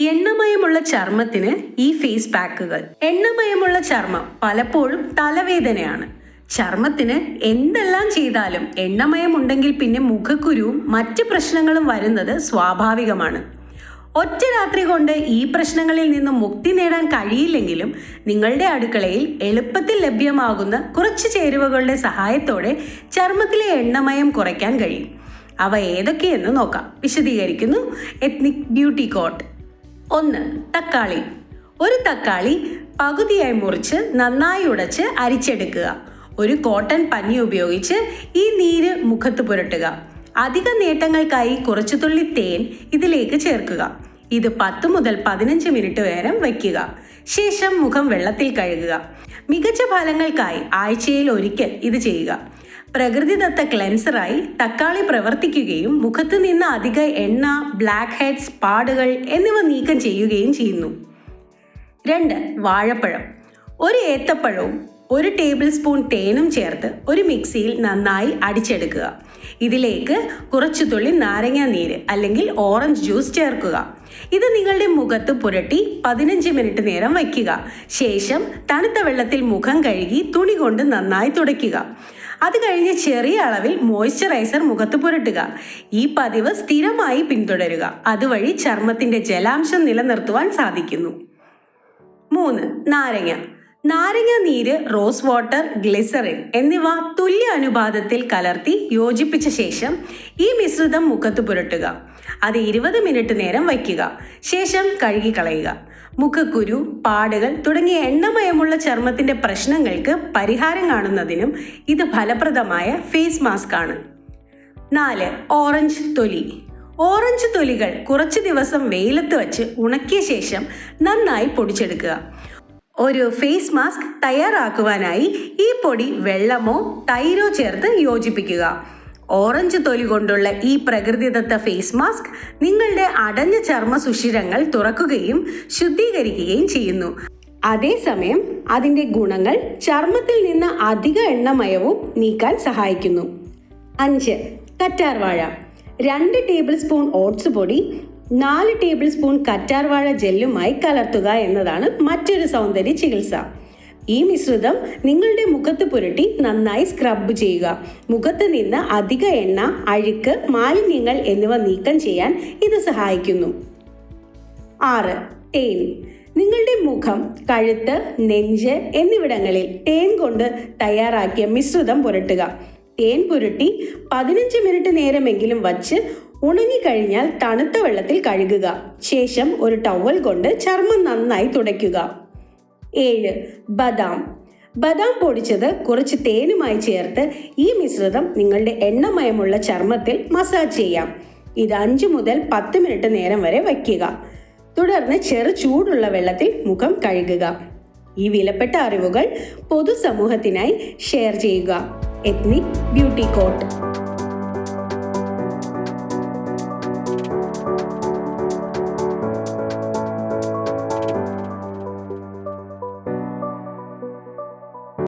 എണ്ണമയമുള്ള ചർമ്മത്തിന് ഈ ഫേസ് പാക്കുകൾ എണ്ണമയമുള്ള ചർമ്മം പലപ്പോഴും തലവേദനയാണ്. ചർമ്മത്തിന് എന്തെല്ലാം ചെയ്താലും എണ്ണമയം ഉണ്ടെങ്കിൽ പിന്നെ മുഖക്കുരുവും മറ്റ് പ്രശ്നങ്ങളും വരുന്നത് സ്വാഭാവികമാണ്. ഒറ്റ രാത്രി കൊണ്ട് ഈ പ്രശ്നങ്ങളിൽ നിന്ന് മുക്തി നേടാൻ കഴിയില്ലെങ്കിലും നിങ്ങളുടെ അടുക്കളയിൽ എളുപ്പത്തിൽ ലഭ്യമാകുന്ന കുറച്ച് ചേരുവകളുടെ സഹായത്തോടെ ചർമ്മത്തിലെ എണ്ണമയം കുറയ്ക്കാൻ കഴിയും. അവ ഏതൊക്കെയെന്ന് നോക്കാം. വിശദീകരിക്കുന്നു. എത്നിക് ബ്യൂട്ടി കോട്ട് ഒന്ന് തക്കാളി. ഒരു തക്കാളി പകുതിയായി മുറിച്ച് നന്നായി ഉടച്ച് അരിച്ചെടുക്കുക. ഒരു കോട്ടൺ പഞ്ഞി ഉപയോഗിച്ച് ഈ നീര് മുഖത്ത് പുരട്ടുക. അധിക നേട്ടങ്ങൾക്കായി കുറച്ചു തുള്ളി തേൻ ഇതിലേക്ക് ചേർക്കുക. ഇത് പത്ത് മുതൽ പതിനഞ്ച് മിനിറ്റ് വരെ വയ്ക്കുക. ശേഷം മുഖം വെള്ളത്തിൽ കഴുകുക. മികച്ച ഫലങ്ങൾക്കായി ആഴ്ചയിൽ ഒരിക്കൽ ഇത് ചെയ്യുക. പ്രകൃതിദത്ത ക്ലെൻസറായി തക്കാളി പ്രവർത്തിക്കുകയും മുഖത്ത് നിന്ന് അധിക എണ്ണ ബ്ലാക്ക് ഹെഡ്സ് പാടുകൾ എന്നിവ നീക്കം ചെയ്യുകയും ചെയ്യുന്നു. രണ്ട് വാഴപ്പഴം. ഒരു ഏത്തപ്പഴവും ഒരു ടേബിൾ സ്പൂൺ തേനും ചേർത്ത് ഒരു മിക്സിയിൽ നന്നായി അടിച്ചെടുക്കുക. ഇതിലേക്ക് കുറച്ചു തുള്ളി നാരങ്ങ നീര് അല്ലെങ്കിൽ ഓറഞ്ച് ജ്യൂസ് ചേർക്കുക. ഇത് നിങ്ങളുടെ മുഖത്ത് പുരട്ടി പതിനഞ്ച് മിനിറ്റ് നേരം വയ്ക്കുക. ശേഷം തണുത്ത വെള്ളത്തിൽ മുഖം കഴുകി തുണി കൊണ്ട് നന്നായി തുടയ്ക്കുക. അത് കഴിഞ്ഞ് ചെറിയ അളവിൽ മോയ്സ്ചറൈസർ മുഖത്ത് പുരട്ടുക ഈ പതിവ് സ്ഥിരമായി പിന്തുടരുക. അതുവഴി ചർമ്മത്തിന്റെ ജലാംശം നിലനിർത്തുവാൻ സാധിക്കുന്നു. മൂന്ന് നാരങ്ങ. നാരങ്ങ നീര് റോസ് വാട്ടർ ഗ്ലിസറിൻ എന്നിവ തുല്യ അനുപാതത്തിൽ കലർത്തി യോജിപ്പിച്ച ശേഷം ഈ മിശ്രിതം മുഖത്ത് പുരട്ടുക അത് ഇരുപത് മിനിറ്റ് നേരം വയ്ക്കുക. ശേഷം കഴുകിക്കളയുക. മുഖക്കുരു പാടുകൾ തുടങ്ങിയ എണ്ണമയമുള്ള ചർമ്മത്തിന്റെ പ്രശ്നങ്ങൾക്ക് പരിഹാരം കാണുന്നതിനും ഇത് ഫലപ്രദമായ ഫേസ് മാസ്ക് ആണ്. നാല് ഓറഞ്ച് തൊലി. ഓറഞ്ച് തൊലികൾ കുറച്ച് ദിവസം വെയിലത്ത് വച്ച് ഉണക്കിയ ശേഷം നന്നായി പൊടിച്ചെടുക്കുക. ഒരു ഫേസ് മാസ്ക് തയ്യാറാക്കുവാനായി ഈ പൊടി വെള്ളമോ തൈരോ ചേർത്ത് യോജിപ്പിക്കുക. ഓറഞ്ച് തൊലി കൊണ്ടുള്ള ഈ പ്രകൃതിദത്ത ഫേസ് മാസ്ക് നിങ്ങളുടെ അടഞ്ഞ ചർമ്മ സുഷിരങ്ങൾ തുറക്കുകയും ശുദ്ധീകരിക്കുകയും ചെയ്യുന്നു. അതേസമയം അതിന്റെ ഗുണങ്ങൾ ചർമ്മത്തിൽ നിന്ന് അധിക എണ്ണമയവും നീക്കാൻ സഹായിക്കുന്നു. അഞ്ച് കറ്റാർവാഴ. രണ്ട് ടേബിൾ സ്പൂൺ ഓട്സ് പൊടി നാല് ടേബിൾ സ്പൂൺ കറ്റാർവാഴ ജെല്ലുമായി കലർത്തുക എന്നതാണ് മറ്റൊരു സൗന്ദര്യ ചികിത്സ. ഈ മിശ്രിതം നിങ്ങളുടെ മുഖത്ത് പുരട്ടി നന്നായി സ്ക്രബ് ചെയ്യുക. മുഖത്ത് നിന്ന് അധിക എണ്ണ അഴുക്ക് മാലിന്യങ്ങൾ എന്നിവ നീക്കം ചെയ്യാൻ ഇത് സഹായിക്കുന്നു. ആറ് തേൻ. നിങ്ങളുടെ മുഖം കഴുത്ത് നെഞ്ച് എന്നിവിടങ്ങളിൽ തേൻ കൊണ്ട് തയ്യാറാക്കിയ മിശ്രിതം പുരട്ടുക. തേൻ പുരട്ടി പതിനഞ്ച് മിനിറ്റ് നേരമെങ്കിലും വച്ച് ഉണങ്ങിക്കഴിഞ്ഞാൽ തണുത്ത വെള്ളത്തിൽ കഴുകുക. ശേഷം ഒരു ടവൽ കൊണ്ട് ചർമ്മം നന്നായി തുടയ്ക്കുക. ഏഴ്. ബദാം. ബദാം പൊടിച്ചത് കുറച്ച് തേനുമായി ചേർത്ത് ഈ മിശ്രിതം നിങ്ങളുടെ എണ്ണമയമുള്ള ചർമ്മത്തിൽ മസാജ് ചെയ്യാം. ഇത് അഞ്ച് മുതൽ പത്ത് മിനിറ്റ് നേരം വരെ വയ്ക്കുക. തുടർന്ന് ചെറു ചൂടുള്ള വെള്ളത്തിൽ മുഖം കഴുകുക. ഈ വിലപ്പെട്ട അറിവുകൾ പൊതുസമൂഹത്തിനായി ഷെയർ ചെയ്യുക. Ethnic beauty coat.